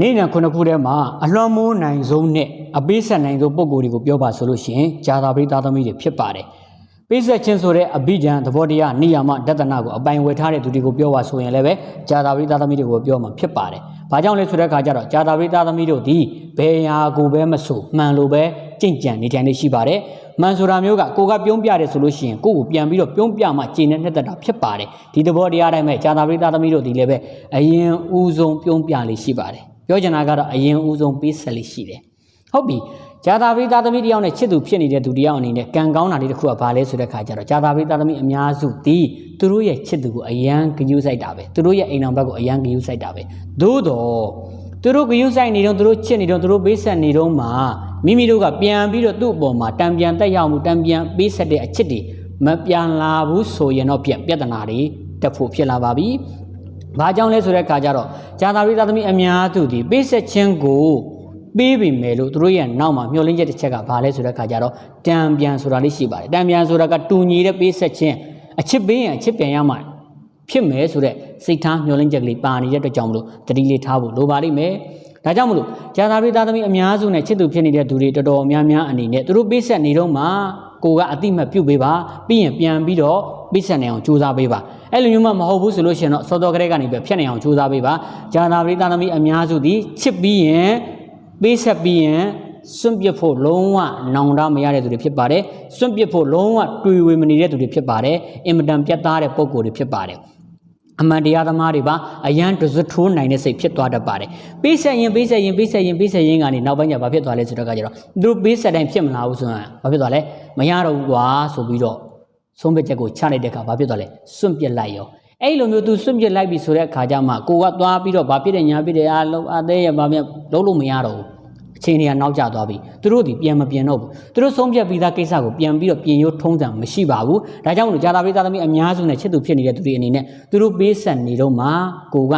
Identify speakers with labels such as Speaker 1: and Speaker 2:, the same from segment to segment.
Speaker 1: နေ့နံခုနှစ်ခုထဲမှာအလွန်မိုးနိုင်ဆုံးနဲ့အပေးဆက်နိုင်ဆုံးပုံကိုယ်တွေကိုပြောပါဆိုလို့ရှိရင်ဂျာတာပရိသသမီးတွေဖြစ်ပါတယ်ပေးဆက်ခြင်းဆိုတဲ့အဘိဂျံသဘောတရားနိယာမဒတနာကိုအပိုင်ဝယ်ထားတဲ့သူတွေကိုပြောပါဆိုရင်လည်းပဲဂျာတာပရိသသမီးတွေကိုပြောမှာဖြစ်ပါတယ်။ဘာကြောင့်လဲဆိုတဲ့အခါကျတော့ဂျာတာပရိသသမီးတို့ဒီဘယ်ဟာကိုပဲမဆိုမှန်လို့ပဲကြင်ကြံနေကြနေရှိပါတယ်။မှန်ဆိုတာမျိုးကကိုကပြုံးပြတယ်ဆိုလို့ရှိရင်ကိုကိုပြန်ပြီးတော့ပြုံးပြမှကျင့်တဲ့နှစ်သက်တာဖြစ်ပါတယ်။ဒီသဘောတရားတိုင်းပဲဂျာတာပရိသသမီးတို့ဒီလည်းပဲအရင်ဦးဆုံးပြုံးပြလေးရှိပါတယ်။ ပြောချင်တာကတော့အရင်ဦးဆုံးပေးဆက်လေးရှိတယ်။ဟုတ်ပြီဂျာတာပရိသသမီးတယောက်နဲ့ချစ်သူဖြစ်နေတဲ့သူတယောက်အနေနဲ့ကံကောင်းတာလေးတစ်ခုကဘာလဲဆိုတဲ့ခါကျတော့ဂျာတာပရိသသမီးအများစုဒီသူတို့ရဲ့ချစ်သူကိုအယံဂယုစိုက်တာပဲသူတို့ရဲ့အိမ်အောင်ဘက်ကိုအယံဂယုစိုက်တာပဲသို့တော့သူတို့ဂယုစိုက်နေတော့သူတို့ချစ်နေတော့သူတို့ပေးဆက်နေတော့မှမိမိတို့ကပြန်ပြီးတော့သူ့အပေါ်မှာတံပြန်တက်ရောက်မှုတံပြန်ပေးဆက်တဲ့အချစ်တွေမပြန်လာဘူးဆိုရင်တော့ပြပြဿနာတွေတက်ဖို့ဖြစ်လာပါပြီ။ ဘာကြောင့်လဲဆိုတဲ့အခါကျတော့ဂျာတာပရိသသမီးအများစုဒီပေးဆက်ခြင်းကိုပေးပြီမယ်လို့သူတို့ရဲ့နောက်မှာမျောလင်းချက်တစ်ချက်ကဘာလဲဆိုတဲ့ခါကျတော့တံပြန်ဆိုတာလေးရှိပါတယ်တံပြန်ဆိုတာကတူညီတဲ့ပေးဆက်ခြင်းအချစ်ပေးရင်အချစ်ပြန်ရမှာဖြစ်မယ်ဆိုတဲ့စိတ်ထားမျောလင်းချက်ကလေးပါနေတဲ့အတွက်ကြောင့်မလို့တတိလေးထားဖို့လိုပါလိမ့်မယ်ဒါကြောင့်မလို့ဂျာသာပိသားသမီးအများစုနဲ့ချစ်သူဖြစ်နေတဲ့သူတွေတော်တော်များများအနေနဲ့သူတို့ပေးဆက်နေတော့မှကိုကအတိမတ်ပြုတ်ပေးပါပြီးရင်ပြန်ပြီးတော့ ပေးဆက်နေအောင်ကြိုးစားပေးပါအဲ့လိုမျိုးမှမဟုတ်ဘူးဆိုလို့ရှိရင်တော့စောတော်ကလေးကနေပြဖြတ်နေအောင်ကြိုးစားပေးပါဂျာသာပိသားသမီးအများစုဒီချစ်ပြီးရင်ပေးဆက်ပြီးရင်စွန့်ပစ်ဖို့လုံးဝနောင်တမရတဲ့သူတွေဖြစ်ပါတယ်စွန့်ပစ်ဖို့လုံးဝတွေ့ဝေမနေတဲ့သူတွေဖြစ်ပါတယ်အင်မတန်ပြတ်သားတဲ့ပုံကိုယ်တွေဖြစ်ပါတယ်အမှန်တရားသမားတွေပါအရန်တစွတ်ထိုးနိုင်တဲ့စိတ်ဖြစ်သွားတတ်ပါတယ်ပေးဆက်ရင်ပေးဆက်ရင်ပေးဆက်ရင်ပေးဆက်ရင်ကနေနောက်ပိုင်းကျဘာဖြစ်သွားလဲဆိုတော့ကကြတော့သူတို့ပေးဆက်တိုင်းဖြစ်မလာဘူးဆိုရင်ဘာဖြစ်သွားလဲမရတော့ဘူးကွာဆိုပြီးတော့ ဆုံးဖြတ်ချက်ကိုချလိုက်တဲ့အခါဘာဖြစ်သွားလဲစွန့်ပစ်လိုက်ရောအဲ့လိုမျိုးသူစွန့်ပစ်လိုက်ပြီဆိုတဲ့အခါကျမှကိုကသွားပြီးတော့ဘာဖြစ်တယ်ညာဖြစ်တယ်အာလုံးအသေးရဘာမြလုံးလို့မရတော့ဘူးအချိန်တွေကနောက်ကျသွားပြီသူတို့ဒီပြန်မပြင်တော့ဘူးသူတို့ဆုံးဖြတ်ပြီးသားကိစ္စကိုပြန်ပြီးတော့ပြင်ရိုးထုံးစံမရှိပါဘူးဒါကြောင့်မလို့ဂျာတာပရိသတ်သမီးအများစုနဲ့ချစ်သူဖြစ်နေတဲ့သူတွေအနေနဲ့သူတို့ပေးဆက်နေတော့မှကိုက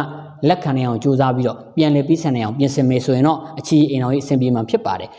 Speaker 1: လက်ခံနိုင်အောင်ကြိုးစားပြီးတော့ပြန်လည်ပေးဆက်နိုင်အောင်ပြင်ဆင်မယ်ဆိုရင်တော့အချီအိမ်တော်ကြီးအဆင်ပြေမှာဖြစ်ပါတယ်